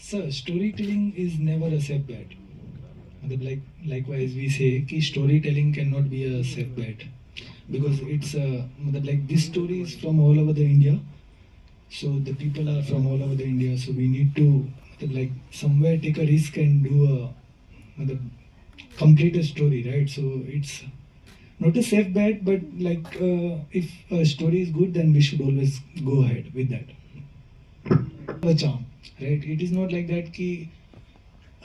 Sir, storytelling is never a setback. मतलब Like likewise, we say कि storytelling cannot be a setback because it's a मतलब like this story is from all over the India. So the people are from all over the India. So we need to मतलब like somewhere take a risk and do a मतलब complete a story, right? So it's not a safe bet, but like uh, if a story is good, then we should always go ahead with that. The charm, right? It is not like that. Ki,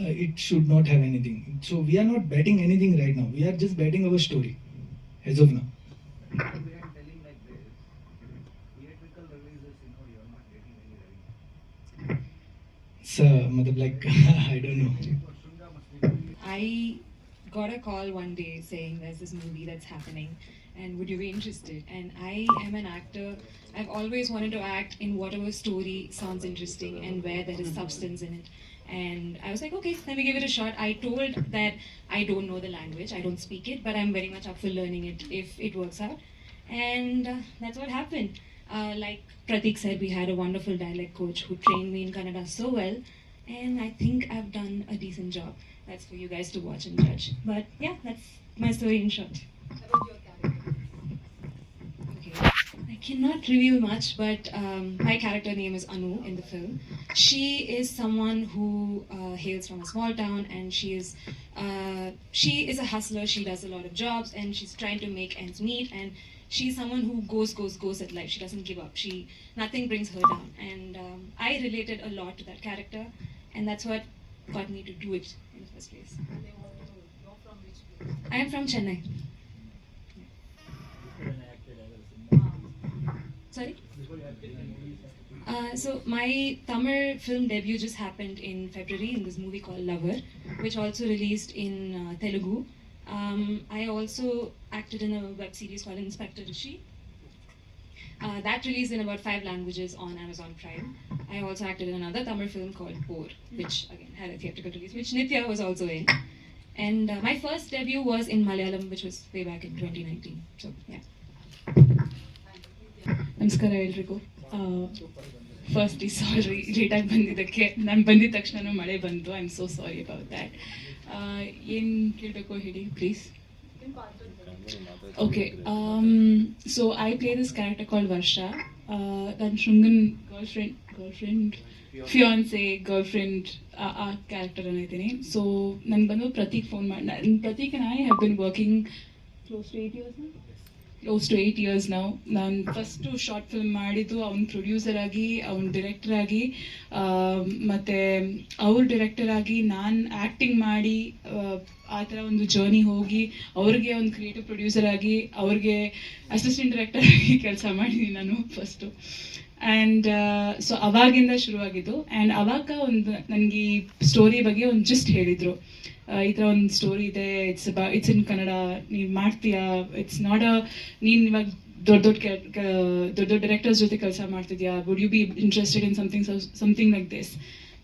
uh, it should not have anything. So we are not betting anything right now. We are just betting our story as of now. So, matlab like I don't know. I got a call one day saying there's this movie that's happening and would you be interested? And I am an actor. I've always wanted to act in whatever story sounds interesting and where there is substance in it. And I was like, okay, let me give it a shot. I told that I don't know the language, I don't speak it, but I'm very much up for learning it if it works out. And uh, that's what happened. Uh, like Pratik said, we had a wonderful dialect coach who trained me in Kannada so well, and I think I've done a decent job. That's for you guys to watch and judge. But yeah, that's my story in short. I cannot reveal much, but um, my character name is Anu in the film. She is someone who uh, hails from a small town, and she is uh, she is a hustler. She does a lot of jobs, and she's trying to make ends meet. And she's someone who goes, goes, goes at life. She doesn't give up. She nothing brings her down. And um, I related a lot to that character, and that's what got me to do it in the first place. I am from Chennai. Sorry. Uh, so my Tamil film debut just happened in February in this movie called Lover, which also released in uh, Telugu. Um, I also acted in a web series called Inspector Rishi. Uh, that released in about five languages on Amazon Prime. I also acted in another Tamil film called Poor, which again had a theatrical release, which Nithya was also in. And uh, my first debut was in Malayalam, which was way back in 2019. So yeah. ನಮಸ್ಕಾರ ಎಲ್ರಿಗೂ ಈ ಸಾರಿ ಲೇಟಾಗಿ ಬಂದಿದ್ದಕ್ಕೆ. ನಾನು ಬಂದಿದ ತಕ್ಷಣ ಮಳೆ ಬಂತು I am so sorry about that ಏನು ಕೇಳಬೇಕು ಹೇಳಿ please okay so I play this character called Varsha ನನ್ನ ಶೃಂಗನ್ girlfriend girlfriend fiancee girlfriend ಆ ಕ್ಯಾರೆಕ್ಟರ್ ಅನ್ನಿದ್ದೀನಿ ಸೊ ನನ್ಗೆ ಬಂದು ಪ್ರತೀಕ್ ಫೋನ್ ಮಾಡಿ Prateek I have been working close to eight years close to eight years ನಾವು ನಾನು first short film ಮಾಡಿದ್ದು, ಅವ್ನ ಪ್ರೊಡ್ಯೂಸರ್ ಆಗಿ, ಅವ್ನ ಡೈರೆಕ್ಟರ್ ಆಗಿ ಮತ್ತೆ ಅವ್ರ ಡೈರೆಕ್ಟರ್ ಆಗಿ ನಾನು ಆ್ಯಕ್ಟಿಂಗ್ ಮಾಡಿ, ಆ ಥರ ಒಂದು ಜರ್ನಿ ಹೋಗಿ, ಅವ್ರಿಗೆ ಒಂದು ಕ್ರಿಯೇಟಿವ್ ಪ್ರೊಡ್ಯೂಸರ್ ಆಗಿ, ಅವ್ರಿಗೆ ಅಸಿಸ್ಟೆಂಟ್ ಡೈರೆಕ್ಟರ್ ಆಗಿ ಕೆಲಸ ಮಾಡಿದ್ದೀನಿ ನಾನು ಫಸ್ಟು ಆ್ಯಂಡ್ ಸೊ ಅವಾಗಿಂದ ಶುರುವಾಗಿದ್ದು ಆ್ಯಂಡ್ ಅವಾಗ ಒಂದು ನನಗೆ ಈ ಸ್ಟೋರಿ ಬಗ್ಗೆ ಒಂದು ಜಸ್ಟ್ ಹೇಳಿದರು ಈ ಥರ ಒಂದು ಸ್ಟೋರಿ ಇದೆ ಇಟ್ಸ್ ಅಬಾ ಇಟ್ಸ್ ಇನ್ ಕನ್ನಡ ನೀನು ಮಾಡ್ತೀಯಾ ಇಟ್ಸ್ ನಾಟ್ ಅ ನೀನು ಇವಾಗ ದೊಡ್ಡ ದೊಡ್ಡ ದೊಡ್ಡ ದೊಡ್ಡ ಡೈರೆಕ್ಟರ್ಸ್ ಜೊತೆ ಕೆಲಸ ಮಾಡ್ತಿದ್ಯಾ would you be interested in something something like this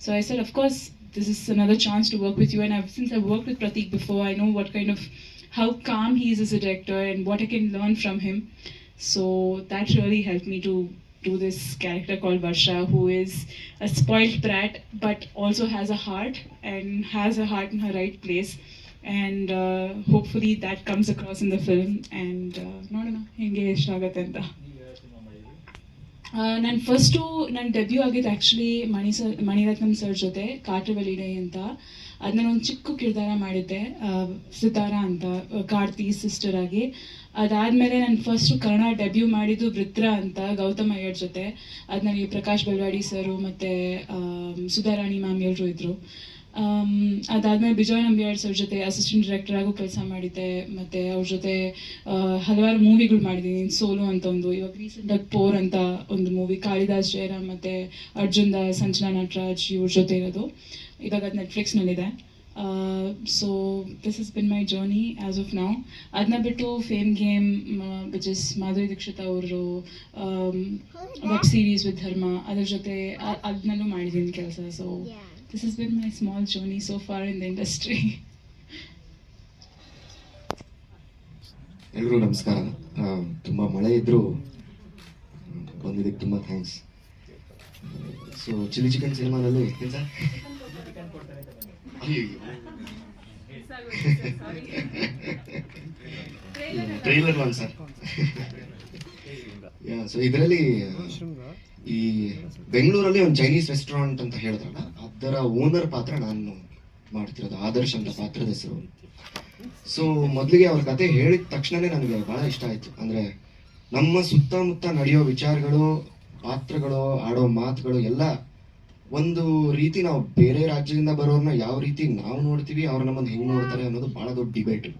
so I said of course this is another chance to work with you and I've, since I've worked with Pratik before I know what kind of how calm he is as a director and what I can learn from him so that really helped me to this character called Varsha, who is a spoiled brat but also has a heart and has a heart in her right place. And uh, hopefully that comes across in the film. And uh, no, no, no, ನಾನು first ನನ್ನ debut ಆಗಿದ್ದು actually Mani sir Maniratnam sir ಜೊತೆ, ಕಾಟವಲಿಡೆ ಅಂತ. ಅದನ್ನ ಒಂದು ಚಿಕ್ಕ ಕಿರ್ದಾರ ಮಾಡಿದ್ದೆ ಸಿತಾರ ಅಂತ ಕಾರ್ತಿ ಸಿಸ್ಟರ್ ಆಗಿ. ಅದಾದಮೇಲೆ ನಾನು ಫಸ್ಟು ಕನ್ನಡ ಡೆಬ್ಯೂ ಮಾಡಿದ್ದು ವೃತ್ರ ಅಂತ, ಗೌತಮ್ ಅಯ್ಯರ್ ಜೊತೆ. ಅದರಲ್ಲಿ ಪ್ರಕಾಶ್ ಬೆಳವಾಡಿ ಸರು ಮತ್ತು ಸುಧಾರಾಣಿ ಮ್ಯಾಮ್ ಎಲ್ಲರೂ ಇದ್ದರು ಅದಾದಮೇಲೆ ಬಿಜಯ್ ನಂಬಿಯಾರ್ಸ್ ಅವ್ರ ಜೊತೆ ಅಸಿಸ್ಟೆಂಟ್ ಡೈರೆಕ್ಟರ್ ಆಗು ಕೆಲಸ ಮಾಡಿದ್ದೆ, ಮತ್ತೆ ಅವ್ರ ಜೊತೆ ಹಲವಾರು ಮೂವಿಗಳು ಮಾಡಿದ್ದೀನಿ ಸೋಲು ಅಂತ ಒಂದು, ಇವಾಗ ರೀಸೆಂಟಾಗಿ ಪೋರ್ ಅಂತ ಒಂದು ಮೂವಿ ಕಾಳಿದಾಸ್ ಜಯರಾಮ್ ಮತ್ತೆ ಅರ್ಜುನ್ ದಾಸ್, ಸಂಚನಾ ನಟರಾಜ್ ಇವ್ರ ಜೊತೆ ಇರೋದು. ಇವಾಗ ಅದು ನೆಟ್ಫ್ಲಿಕ್ಸ್ನಲ್ಲಿದೆ so this is been my journey as of now ಅದನ್ನ ಬಿಟ್ಟು fame game which is Madhuri Dixit ಅವರು ವೆಬ್ ಸೀರೀಸ್ ವಿತ್ ಧರ್ಮ ಅದ್ರ ಜೊತೆ ಅದನ್ನಲ್ಲೂ ಮಾಡಿದ್ದೀನಿ ಕೆಲಸ so this is been my small journey so far in the industry. ಎಲ್ರಿಗೂ ನಮಸ್ಕಾರ. ತುಂಬ ಮಳೆ ಇದ್ದರೂ ಬಂದಿದ್ದಕ್ಕೆ ತುಂಬ ಥ್ಯಾಂಕ್ಸ್ ಸೊ ಚಿಲ್ಲಿ ಚಿಕನ್ ಸಿನಿಮಾದಲ್ಲಿ ಟ್ರೈಲರ್ ಒನ್ ಸರ್ ಸೊ ಇದರಲ್ಲಿ, ಈ ಬೆಂಗಳೂರಲ್ಲಿ ಒಂದು ಚೈನೀಸ್ ರೆಸ್ಟೋರೆಂಟ್ ಅಂತ ಹೇಳಿದ್ರಲ್ಲ ಅದರ ಓನರ್ ಪಾತ್ರ ನಾನು ಮಾಡ್ತಿರೋದು ಆದರ್ಶ್ ಅಂತ ಪಾತ್ರದ ಹೆಸರು. ಸೊ ಮೊದಲಿಗೆ ಅವ್ರ ಕತೆ ಹೇಳಿದ ತಕ್ಷಣನೇ ನನಗೆ ಬಹಳ ಇಷ್ಟ ಆಯ್ತು. ಅಂದ್ರೆ ನಮ್ಮ ಸುತ್ತಮುತ್ತ ನಡೆಯೋ ವಿಚಾರಗಳು, ಪಾತ್ರಗಳು, ಆಡೋ ಮಾತುಗಳು ಎಲ್ಲ ಒಂದು ರೀತಿ ನಾವು ಬೇರೆ ರಾಜ್ಯದಿಂದ ಬರೋರ್ನ ಯಾವ ರೀತಿ ನಾವು ನೋಡ್ತೀವಿ ಅವ್ರು ನಮ್ಮನ್ನು ಹೆಂಗ್ ನೋಡ್ತಾರೆ ಅನ್ನೋದು ಬಹಳ ದೊಡ್ಡ ಡಿಬೇಟ್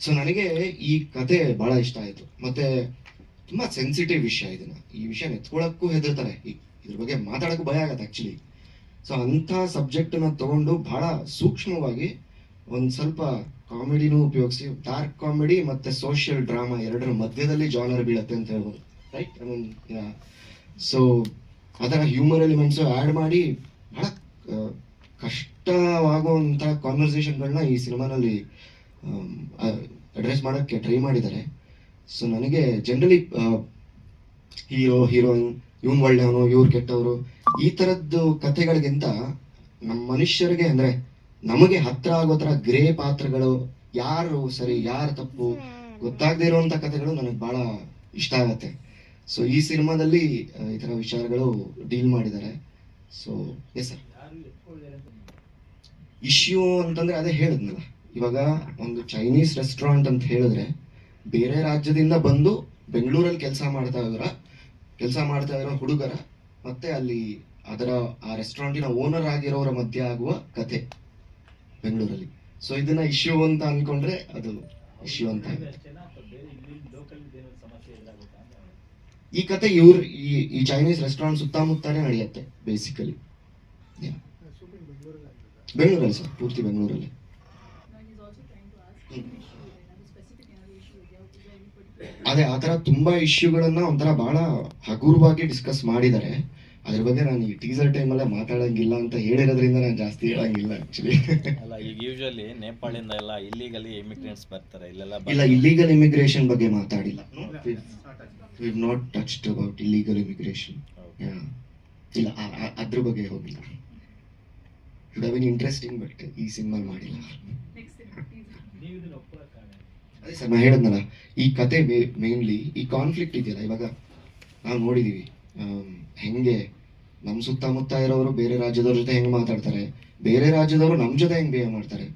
ಸೊ ನನಗೆ ಈ ಕತೆ ಬಹಳ ಇಷ್ಟ ಆಯ್ತು. ಮತ್ತೆ ತುಂಬಾ ಸೆನ್ಸಿಟಿವ್ ವಿಷಯ ಇದನ್ನ. ಈ ವಿಷಯ ಎತ್ಕೊಳ್ಳೋಕ್ಕೂ ಹೆದರ್ತಾರೆ. ಇದ್ರ ಬಗ್ಗೆ ಮಾತಾಡಕ್ಕೂ ಭಯ ಆಗತ್ತೆ ಆಕ್ಚುಲಿ ಸೊ ಅಂಥ ಸಬ್ಜೆಕ್ಟ್ನ ತಗೊಂಡು ಬಹಳ ಸೂಕ್ಷ್ಮವಾಗಿ ಒಂದು ಸ್ವಲ್ಪ ಕಾಮಿಡಿನೂ ಉಪಯೋಗಿಸಿ ಡಾರ್ಕ್ ಕಾಮಿಡಿ ಮತ್ತೆ ಸೋಷಿಯಲ್ ಡ್ರಾಮಾ ಎರಡರ ಮಧ್ಯದಲ್ಲಿ ಜಾನರ್ ಬೀಳತ್ತೆ ಅಂತ ಹೇಳ್ಬೋದು. ರೈಟ್ ಐ ಮೀನ್ ಸೊ ಅದರ ಹ್ಯೂಮರ್ ಎಲಿಮೆಂಟ್ಸ್ ಆಡ್ ಮಾಡಿ ಬಹಳ ಕಷ್ಟವಾಗುವಂಥ ಕಾನ್ವರ್ಸೇಷನ್ಗಳನ್ನ ಈ ಸಿನಿಮಾನಲ್ಲಿ ಅಡ್ರೆಸ್ ಮಾಡೋಕ್ಕೆ ಟ್ರೈ ಮಾಡಿದ್ದಾರೆ. ಸೊ ನನಗೆ ಜನರಲಿ ಹೀರೋ ಹೀರೋಯಿನ್ ಇವನ್ ಒಳ್ಳೆಯವನು, ಇವ್ರು ಕೆಟ್ಟವರು ಈ ತರದ್ದು ಕಥೆಗಳಿಗಿಂತ ನಮ್ಮ ಮನುಷ್ಯರಿಗೆ ಅಂದ್ರೆ ನಮಗೆ ಹತ್ರ ಆಗೋ ತರ ಗ್ರೇ ಪಾತ್ರಗಳು ಯಾರು ಸರಿ, ಯಾರು ತಪ್ಪು ಗೊತ್ತಾಗದೇ ಇರುವಂತ ಕಥೆಗಳು ನನಗೆ ಬಹಳ ಇಷ್ಟ ಆಗತ್ತೆ. ಸೊ ಈ ಸಿನಿಮಾದಲ್ಲಿ ಈ ತರ ವಿಚಾರಗಳು ಡೀಲ್ ಮಾಡಿದ್ದಾರೆ. ಸೊ ಎಸ್ ಸರ್ ಇಶ್ಯೂ ಅಂತಂದ್ರೆ ಅದೇ ಹೇಳಿದ್ನಲ್ಲ. ಇವಾಗ ಒಂದು ಚೈನೀಸ್ ರೆಸ್ಟೋರೆಂಟ್ ಅಂತ ಹೇಳಿದ್ರೆ ಬೇರೆ ರಾಜ್ಯದಿಂದ ಬಂದು ಬೆಂಗಳೂರಲ್ಲಿ ಕೆಲಸ ಮಾಡ್ತಾ ಇದ್ರ, ಕೆಲಸ ಮಾಡ್ತಾ ಇರೋ ಹುಡುಗರ ಮತ್ತೆ ಅಲ್ಲಿ ಅದರ, ಆ ರೆಸ್ಟೋರೆಂಟಿನ ಓನರ್ ಆಗಿರೋರ ಮಧ್ಯೆ ಆಗುವ ಕತೆ ಬೆಂಗಳೂರಲ್ಲಿ. ಸೊ ಇದನ್ನ ಇಶ್ಯೂ ಅಂತ ಅನ್ಕೊಂಡ್ರೆ ಅದು ಇಶ್ಯೂ ಅಂತ ಈ ಕತೆ ಇವ್ರ, ಈ ಈ ಚೈನೀಸ್ ರೆಸ್ಟೋರೆಂಟ್ ಸುತ್ತಮುತ್ತಾನೆ ನಡೆಯುತ್ತೆ ಬೇಸಿಕಲಿ ಬೆಂಗಳೂರಲ್ಲಿ ಸರ್, ಪೂರ್ತಿ ಬೆಂಗಳೂರಲ್ಲಿ. ಅದೇ ಆ ತರ ತುಂಬಾ ಇಶ್ಯೂಗಳನ್ನ ಒಂಥರ ಬಹಳ ಹಗುರವಾಗಿ ಡಿಸ್ಕಸ್ ಮಾಡಿದ್ದಾರೆ. ಅದ್ರ ಬಗ್ಗೆ ನಾನು ಈ ಟೀಸರ್ ಟೈಮಲ್ಲೇ ಮಾತಾಡಂಗಿಲ್ಲ ಅಂತ ಹೇಳಿರೋದ್ರಿಂದ ನಾನು ಜಾಸ್ತಿ ಹೇಳಂಗಿಲ್ಲ ಆಕ್ಚುಲಿ ಅಲ್ಲ ಈಗ ಯೂಶುವಲಿ ನೇಪಾಳಿಂದ ಎಲ್ಲ ಇಲ್ಲಿಗಲಿ ಇಮಿಗ್ರೆಂಟ್ಸ್ ಬರ್ತಾರೆ ಇಲ್ಲೆಲ್ಲ ಇಲ್ಲ ಇಲ್ಲಿಗಲ್ ಇಮಿಗ್ರೇಷನ್ ಬಗ್ಗೆ ಮಾತಾಡಿಲ್ಲ. We not touched about illegal immigration ಇಲ್ಲ ಅದ್ರ ಬಗ್ಗೆ ಹೋಗಿಲ್ಲ. Should have been interesting but ಈ ಸಿನಿಮಾ ಮಾಡಿಲ್ಲ ಅದೇ ಸರ್ ನಾ ಹೇಳಿದ್ನಲ್ಲ ಈ ಕತೆ ಮೇನ್ಲಿ ಈ ಕಾನ್ಫ್ಲಿಕ್ಟ್ ಇದೆಯಲ್ಲ ಇವಾಗ ನಾವು ನೋಡಿದೀವಿ. ಆಮ್, ಹೆಂಗೆ ನಮ್ಮ ಸುತ್ತಮುತ್ತ ಇರೋರು ಬೇರೆ ರಾಜ್ಯದವ್ರ ಜೊತೆ ಹೆಂಗೆ ಮಾತಾಡ್ತಾರೆ ಬೇರೆ ರಾಜ್ಯದವರು ನಮ್ಮ ಜೊತೆ ಹೆಂಗೆ ಬಿಹೇವ್ ಮಾಡ್ತಾರೆ.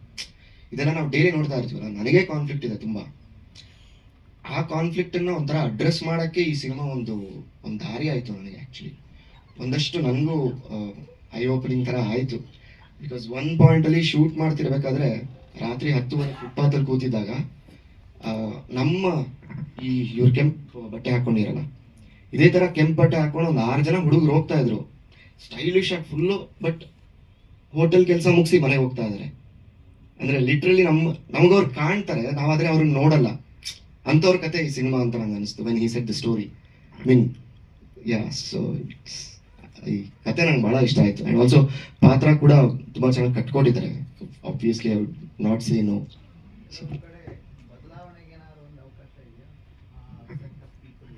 ಇದೆಲ್ಲ ನಾವು ಡೈಲಿ ನೋಡ್ತಾ ಇರ್ತೀವಲ್ಲ ನನಗೆ ಕಾನ್ಫ್ಲಿಕ್ಟ್ ಇದೆ ತುಂಬ. ಆ ಕಾನ್ಫ್ಲಿಕ್ಟನ್ನು ಒಂಥರ ಅಡ್ರೆಸ್ ಮಾಡೋಕ್ಕೆ ಈ ಸಿನಿಮಾ ಒಂದು ಒಂದು ದಾರಿ ಆಯಿತು ನನಗೆ ಆ್ಯಕ್ಚುಲಿ ಒಂದಷ್ಟು ನನಗೂ ಐ ಓಪನಿಂಗ್ ಥರ ಆಯಿತು. ಬಿಕಾಸ್ ಒನ್ ಪಾಯಿಂಟಲ್ಲಿ ಶೂಟ್ ಮಾಡ್ತಿರ್ಬೇಕಾದ್ರೆ ರಾತ್ರಿ ಹತ್ತುವರೆ ಫುಟ್ಪಾತಲ್ಲಿ ಕೂತಿದ್ದಾಗ ನಮ್ಮ ಈ, ಇವ್ರು ಕೆಂಪು ಬಟ್ಟೆ ಹಾಕೊಂಡಿರಲ್ಲ. ಇದೇ ತರ ಕೆಂಪು ಬಟ್ಟೆ ಹಾಕೊಂಡು ಒಂದು ಆರು ಜನ ಹುಡುಗರು ಹೋಗ್ತಾ ಇದ್ರು. ಸ್ಟೈಲಿಶ್ ಆಗಿ ಫುಲ್ಲು ಬಟ್ ಹೋಟೆಲ್ ಕೆಲಸ ಮುಗಿಸಿ ಮನೆಗೆ ಹೋಗ್ತಾ ಇದಾರೆ. ಅಂದ್ರೆ ಲಿಟ್ರಲಿ ನಮ್ಮ ನಮಗವ್ರು ಕಾಣ್ತಾರೆ, ನಾವಾದ್ರೆ ಅವ್ರನ್ನ ನೋಡಲ್ಲ. ಅಂತವ್ರ ಕತೆ ಈ ಸಿನಿಮಾ ಅಂತ ನಂಗೆ ಅನಿಸ್ತು ವೆನ್ ಈ set the story mean ya so ಈ ಕತೆ ನಂಗೆ ಬಹಳ ಇಷ್ಟ ಆಯ್ತು. ಅಂಡ್ ಆಲ್ಸೋ ಪಾತ್ರ ಕೂಡ ತುಂಬಾ ಚೆನ್ನಾಗಿ ಕಟ್ಕೊಟ್ಟಿದ್ದಾರೆ. Obviously I would not say no so ಒಂದ್ ಕಡೆ ಬದಲಾವಣೆಗೆ ಏನಾದ್ರು ಒಂದು ಅವಕಾಶ ಇದೆಯಾ ಸೆಟ್ ಆಫ್ ಪೀಪಲ್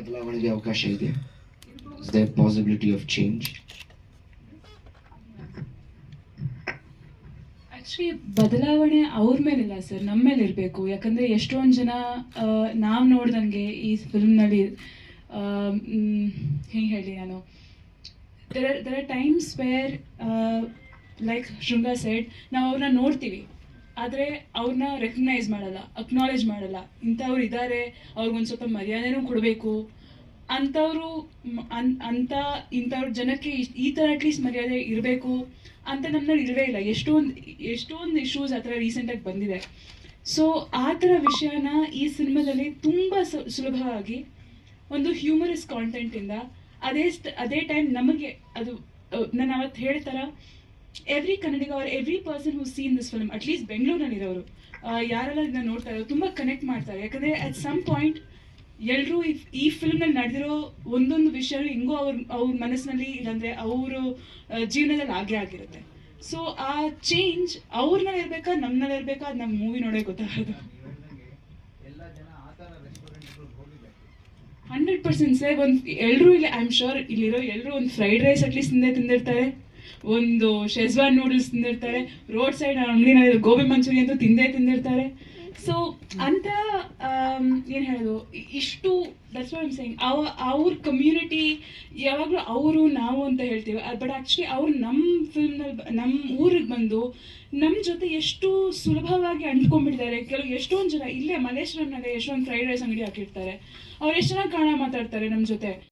ಬದಲಾವಣೆಗೆ ಅವಕಾಶ ಇದೆ is there possibility of change actually ಬದಲಾವಣೆ ಅವ್ರ ಮೇಲಿಲ್ಲ ಸರ್ ನಮ್ಮ ಮೇಲೆ ಇರಬೇಕು ಯಾಕಂದ್ರೆ ಎಷ್ಟೊಂದು ಜನ ನಾವು ನೋಡ್ದಂಗೆ ಈ ಫಿಲ್ಮ್ನಲ್ಲಿ ಹೆಂಗೆ ಹೇಳಿ ನಾನು there are there are times where like Shringa side ನಾವು ಅವ್ರನ್ನ ನೋಡ್ತೀವಿ ಆದರೆ ಅವ್ರನ್ನ ರೆಕಗ್ನೈಸ್ ಮಾಡಲ್ಲ ಅಕ್ನಾಲೇಜ್ ಮಾಡಲ್ಲ. ಇಂಥವ್ರು ಇದ್ದಾರೆ ಅವ್ರಿಗೊಂದು ಸ್ವಲ್ಪ ಮರ್ಯಾದೆನೂ ಕೊಡಬೇಕು. ಅಂಥವ್ರು ಅಂತ ಇಂಥವ್ರ ಜನಕ್ಕೆ ಈ ಥರ ಅಟ್ಲೀಸ್ಟ್ ಮರ್ಯಾದೆ ಇರಬೇಕು ಅಂತ ನಮ್ಮಲ್ಲಿ ಇರವೇ ಇಲ್ಲ. ಎಷ್ಟೊಂದು ಎಷ್ಟೊಂದು ಇಶ್ಯೂಸ್ ಆ ಥರ ರೀಸೆಂಟಾಗಿ ಬಂದಿದೆ. ಸೊ ಆ ಥರ ವಿಷಯನ ಈ ಸಿನಿಮಾದಲ್ಲಿ ತುಂಬ ಸುಲಭವಾಗಿ ಒಂದು ಹ್ಯೂಮರಸ್ ಕಾಂಟೆಂಟಿಂದ ಅದೇ ಅದೇ ಟೈಮ್ ನಮಗೆ ಅದು ನಾನು ಅವತ್ತು ಹೇಳ್ತಾರ ಎವ್ರಿ ಕನ್ನಡಿಗ ಅವ್ರ every person who seen this film at least ಬೆಂಗಳೂರಿನಲ್ಲಿರೋರು ಯಾರೆಲ್ಲ ಇದನ್ನ ನೋಡ್ತಾ ಇರೋ ತುಂಬಾ ಕನೆಕ್ಟ್ ಮಾಡ್ತಾರೆ. ಯಾಕಂದ್ರೆ ಅಟ್ ಸಮ್ ಪಾಯಿಂಟ್ ಎಲ್ಲರೂ ಈ ಫಿಲ್ಮ್ನಲ್ಲಿ ನಡೆದಿರೋ ಒಂದೊಂದು ವಿಷಯ ಹೆಂಗೋ ಅವ್ರ ಅವ್ರ ಮನಸ್ಸಿನಲ್ಲಿ ಇಲ್ಲಾಂದ್ರೆ ಅವ್ರ ಜೀವನದಲ್ಲಿ ಆಗೇ ಆಗಿರುತ್ತೆ. ಸೊ ಆ ಚೇಂಜ್ ಅವ್ರನ್ನಲ್ಲಿ ಇರ್ಬೇಕಾ, ನಮ್ನಲ್ಲಿ ಇರ್ಬೇಕಾ, ಅದು ನಮ್ಮ ಮೂವಿ ನೋಡೇ ಗೊತ್ತಾಗೋದು ಹಂಡ್ರೆಡ್ ಪರ್ಸೆಂಟ್ ಸರ್, ಒಂದು ಎಲ್ಲರೂ ಇಲ್ಲಿ ಐ ಆಮ್ ಶೋರ್ ಇಲ್ಲಿರೋ ಎಲ್ಲರೂ ಒಂದು ಫ್ರೈಡ್ ರೈಸ್ ಅಟ್ಲೀಸ್ಟ್ ತಿಂದೇ ತಿಂದಿರ್ತಾರೆ. ಒಂದು ಶೆಜ್ವಾನ್ ನೂಡಲ್ಸ್ ತಿಂದಿರ್ತಾರೆ ರೋಡ್ ಸೈಡ್ ಅಂಗಡಿನಲ್ಲಿ ಗೋಬಿ ಮಂಚೂರಿ ಅಂತೂ ತಿಂದೇ ತಿಂದಿರ್ತಾರೆ. ಸೊ ಅಂತ ಏನು ಹೇಳೋದು? ಇಷ್ಟು ದಟ್ಸ್ ವಾಟ್ ಅವ, ಅವ್ರ ಕಮ್ಯುನಿಟಿ ಯಾವಾಗಲೂ ಅವರು, ನಾವು ಅಂತ ಹೇಳ್ತೀವಿ. ಬಟ್ ಆಕ್ಚುಲಿ ಅವ್ರು ನಮ್ಮ ಫಿಲ್ಮ್ನಲ್ಲಿ ನಮ್ಮ ಊರಿಗೆ ಬಂದು ನಮ್ಮ ಜೊತೆ ಎಷ್ಟು ಸುಲಭವಾಗಿ ಅಂಟ್ಕೊಂಡ್ಬಿಡ್ತಾರೆ ಕೆಲವು ಎಷ್ಟೊಂದು ಜನ, ಇಲ್ಲೇ ಮಲ್ಲೇಶ್ವರಂನಲ್ಲಿ ಎಷ್ಟೊಂದು ಫ್ರೈಡ್ ರೈಸ್ ಅಂಗಡಿ ಹಾಕಿರ್ತಾರೆ. ಅವ್ರು ಎಷ್ಟು ಜನ ಕನ್ನಡ ಮಾತಾಡ್ತಾರೆ ನಮ್ಮ ಜೊತೆ?